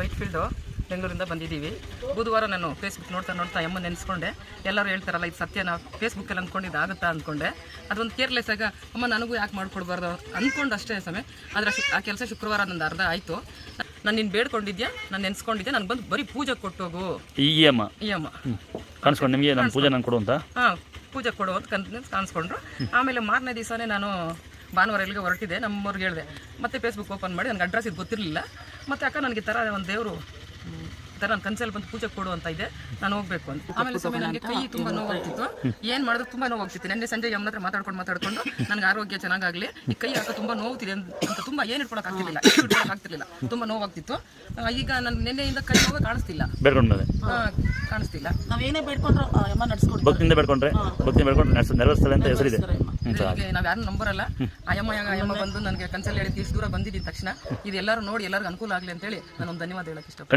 White field ಬೆಂಗಳೂರಿಂದ ಬಂದಿದ್ದೀವಿ. ಬುಧವಾರ ನಾನು ಫೇಸ್ಬುಕ್ ನೋಡ್ತಾ ನೋಡ್ತಾ ಎಮ್ಮ ನೆನೆಸ್ಕೊಂಡೆ. ಎಲ್ಲರೂ ಹೇಳ್ತಾರಲ್ಲ ಇದು ಸತ್ಯನ ಫೇಸ್ಬುಕ್ಕಲ್ಲಿ ಅಂದ್ಕೊಂಡಿದ್ದು ಆಗುತ್ತಾ? ಅಂದ್ಕೊಂಡೆ ಅದೊಂದು ಕೇರ್ಲೆಸ್ ಆಗ ಅಮ್ಮ ನನಗೂ ಯಾಕೆ ಮಾಡ್ಕೊಡ್ಬಾರ್ದು? ಅಂದ್ಕೊಂಡು ಅಷ್ಟೇ ಸಮಯ ಆದರೆ ಆ ಕೆಲಸ ಶುಕ್ರವಾರ ನಂದು ಅರ್ಧ ಆಯಿತು. ನಾನು ನಿನ್ನ ಬೇಡ್ಕೊಂಡಿದ್ಯಾ? ನಾನು ನೆನೆಸ್ಕೊಂಡಿದ್ದೆ ನನಗೆ ಬಂದು ಬರೀ ಪೂಜೆ ಕೊಟ್ಟೋಗು. ಈ ಅಮ್ಮ? ಈ ಅಮ್ಮ. ಕಾಣಿಸ್ಕೊಂಡು ನಿಮಗೆ ನಾನು ಪೂಜೆ ನಾನು ಕೊಡು ಅಂತ? ಹಾಂ ಪೂಜೆ ಕೊಡು ಅಂತ ಕನ್ ಕಾಣಿಸ್ಕೊಂಡ್ರು. ಆಮೇಲೆ ಮಾರನೇ ದಿವಸನೇ ನಾನು ಭಾನುವಾರ ಎಲ್ಲಿಗೆ ಹೊರಟಿದೆ ನಮ್ಮವ್ರಿಗೆ ಹೇಳಿದೆ ಮತ್ತೆ ಫೇಸ್ಬುಕ್ ಓಪನ್ ಮಾಡಿ ನನಗೆ ಅಡ್ರೆಸ್ ಇದು ಗೊತ್ತಿರಲಿಲ್ಲ. ಮತ್ತೆ ಅಕ್ಕ ನನಗೆ ತರ ಥರ ಒಂದು ದೇವರು ತರ ಥರ ನನ್ನ ಕನ್ಸಲ್ಲಿ ಬಂದು ಪೂಜೆ ಕೊಡು ಅಂತ ಇದೆ ನಾನು ಹೋಗ್ಬೇಕು ಅಂತ. ಆಮೇಲೆ ಸಮಯ ನನಗೆ ಕೈ ತುಂಬ ನೋವಾಗ್ತಿತ್ತು. ಏನು ಮಾಡಿದ್ರು ತುಂಬ ನೋವಾಗ್ತಿತ್ತು. ನೆನ್ನೆ ಸಂಜೆ ಯಮ್ಮನ ಹತ್ರ ಮಾತಾಡ್ಕೊಂಡು ಮಾತಾಡ್ಕೊಂಡು ನನಗೆ ಆರೋಗ್ಯ ಚೆನ್ನಾಗಾಗಲಿ ಈ ಕೈ ಯಾಕೆ ತುಂಬ ನೋವುತ್ತಿದೆ ಅಂತ ಅಂತ ತುಂಬ ಏನು ಇಟ್ಕೊಳಕ್ಕೆ ಆಗ್ತಿರ್ಲಿಲ್ಲ. ಇಟ್ಕೊಳಕ್ಕೆ ಆಗ್ತಿರ್ಲಿಲ್ಲ. ತುಂಬ ನೋವಾಗ್ತಿತ್ತು. ಈಗ ನನ್ನ ನಿನ್ನೆಯಿಂದ ಕೈ ನೋವು ಕಾಣಿಸ್ತಿಲ್ಲ. ಕಾಣಿಸ್ತಿಲ್ಲ. ನಾವೇನೇ ಬೇಡ್ಕೊಂಡ್ರು ಯಮ್ಮ ಭಕ್ತಿಯಿಂದ ಬೇಡ್ಕೊಂಡ್ರೆ ಭಕ್ತಿಯಿಂದ ಬೇಡ್ಕೊಂಡು ನಡೆಸ್ ನೆರವೇರಿಸ್ತಾರೆ ಅಂತ ಹೆಸರಿದೆ. ನಾವು ಯಾರು ನಂಬರಲ್ಲ. ಅಯ್ಯಮ್ಮ ಅಯ್ಯಮ್ಮ ಬಂದು ನನಗೆ ಕನ್ಸಲ್ಲಿ ಹೇಳಿದ್ದು ಇಷ್ಟು ದೂರ ಬಂದಿದ್ದೀನಿ ತಕ್ಷಣ. ಇದೆಲ್ಲರೂ ನೋಡಿ ಎಲ್ಲರಿಗೂ ಅನುಕೂಲ ಆಗಲಿ ಅಂತೇಳಿ ನಾನು ಒಂದು ಧನ್ಯವಾದ ಹೇಳಕ್ಕೆ ಇಷ್ಟಪಡ್ತೀನಿ.